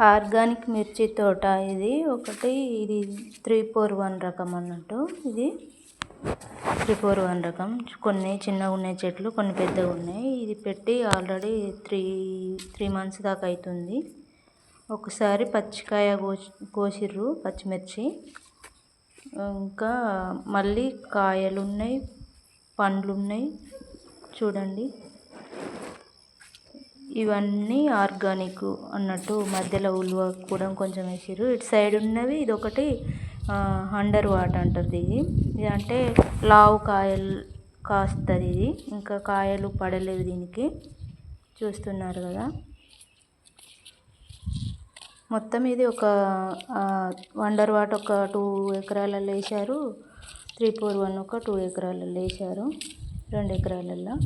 Organic మిర్చి తోట ఇది ఒకటి ఇది త్రీ ఫోర్ వన్ రకం అన్నట్టు. ఇది త్రీ ఫోర్ వన్ రకం. కొన్ని చిన్నగా ఉన్నాయి చెట్లు కొన్ని పెద్దగా ఉన్నాయి. ఇది పెట్టి ఆల్రెడీ త్రీ త్రీ మంత్స్ దాకా అవుతుంది ఒకసారి పచ్చికాయ కోసి కోసిర్రు పచ్చిమిర్చి. ఇంకా మళ్ళీ కాయలు ఉన్నాయి పండ్లు ఉన్నాయి చూడండి. ఇవన్నీ ఆర్గానిక్ అన్నట్టు మధ్యలో ఉలువ కూడా కొంచెం వేసారు ఇటు సైడ్ ఉన్నవి ఇది ఒకటి అండర్ వాట్ అంటారు ఇది. ఇది అంటే లావు కాయలు కాస్తుంది ఇది. ఇంకా కాయలు పడలేవు దీనికి. చూస్తున్నారు కదా. మొత్తం ఇది ఒక వండర్ వాట్ ఒక టూ ఎకరాలలో వేసారు త్రీ ఫోర్ వన్ ఒక టూ ఎకరాలలో వేసారు రెండు ఎకరాలల్లో.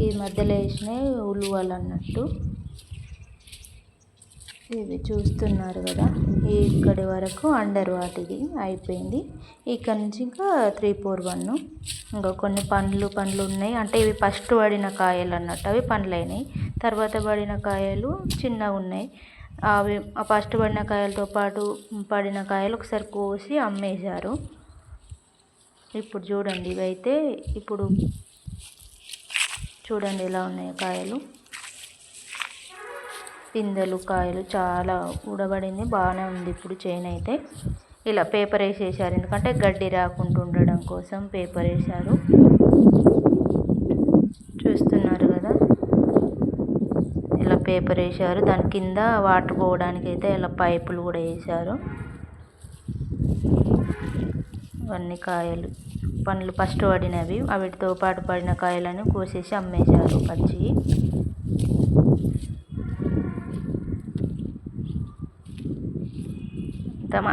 ఈ మధ్యలో వేసినవి ఉలువలు అన్నట్టు. ఇవి చూస్తున్నారు కదా ఇక్కడి వరకు అండర్ వాటిది అయిపోయింది. ఇక్కడ నుంచి ఇంకా త్రీ ఫోర్ వన్. ఇంకా కొన్ని పండ్లు పండ్లు ఉన్నాయి. అంటే ఇవి ఫస్ట్ పడిన కాయలు అన్నట్టు. అవి పండ్లు అయినాయి. తర్వాత పడిన కాయలు చిన్నగా ఉన్నాయి. అవి ఆ ఫస్ట్ పడిన కాయలతో పాటు పడిన కాయలు ఒకసారి కోసి అమ్మేశారు. ఇప్పుడు చూడండి ఇవైతే ఇప్పుడు చూడండి ఎలా ఉన్నాయో కాయలు. పిందెలు కాయలు చాలా ఊడబడింది బాగానే ఉంది ఇప్పుడు చేను అయితే. ఇలా పేపర్ వేసేసారు ఎందుకంటే గడ్డి రాకుండా ఉండడం కోసం పేపర్ వేసారు చూస్తున్నారు కదా. ఇలా పేపర్ వేసారు దాని కింద వాటర్ పోవడానికి అయితే ఇలా పైపులు కూడా వేసారు అన్ని కాయలు. పండ్లు ఫస్ట్ పడినవి వాటితో పాటు పడిన కాయలను కోసేసి అమ్మేశారు పచ్చి.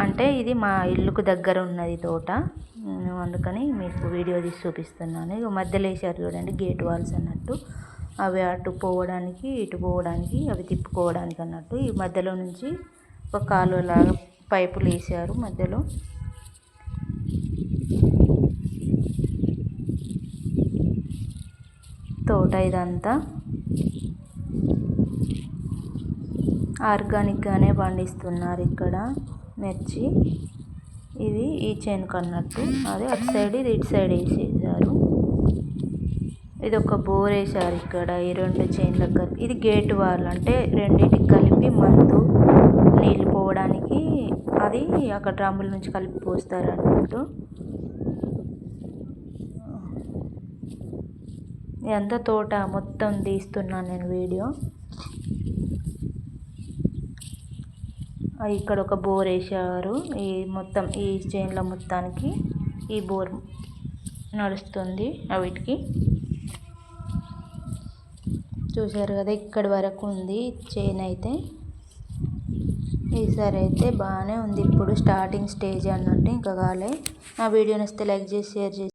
అంటే ఇది మా ఇల్లుకు దగ్గర ఉన్నది తోట. అందుకని మీకు వీడియో తీసి చూపిస్తున్నాను. ఇక మధ్యలో వేసారు చూడండి గేట్ వాల్స్ అన్నట్టు. అవి అటు పోవడానికి ఇటు పోవడానికి అవి తిప్పుకోవడానికి అన్నట్టు. ఈ మధ్యలో నుంచి ఒక కాలువలాగా పైపులు వేసారు మధ్యలో. తోట ఇదంతా. ఆర్గానిక్గానే పండిస్తున్నారు ఇక్కడ మిర్చి. ఇది ఈ చేనుకు అన్నట్టు అది అటు సైడ్ ఇది ఇటు సైడ్ వేసేసారు ఇది ఒక బోర్ వేసారు ఇక్కడ ఈ రెండు చేనులకు ఇది గేట్ వాల్ అంటే రెండింటికి కలిపి మందు నీళ్ళు పోవడానికి అది అక్కడ డ్రమ్ముల నుంచి కలిపి పోస్తారు అన్నట్టు ఎంత తోట మొత్తం తీస్తున్నాను నేను వీడియో. ఇక్కడ ఒక బోర్ వేసారు ఈ మొత్తం ఈ చేన్ల మొత్తానికి ఈ బోర్ నడుస్తుంది వీటికి. చూశారు కదా ఇక్కడి వరకు ఉంది చేన్ అయితే. ఈసారి అయితే బాగానే ఉంది. ఇప్పుడు స్టార్టింగ్ స్టేజ్ అన్నట్టు ఇంకా కాలే. నా వీడియో వస్తే లైక్ చేసి షేర్ చేసి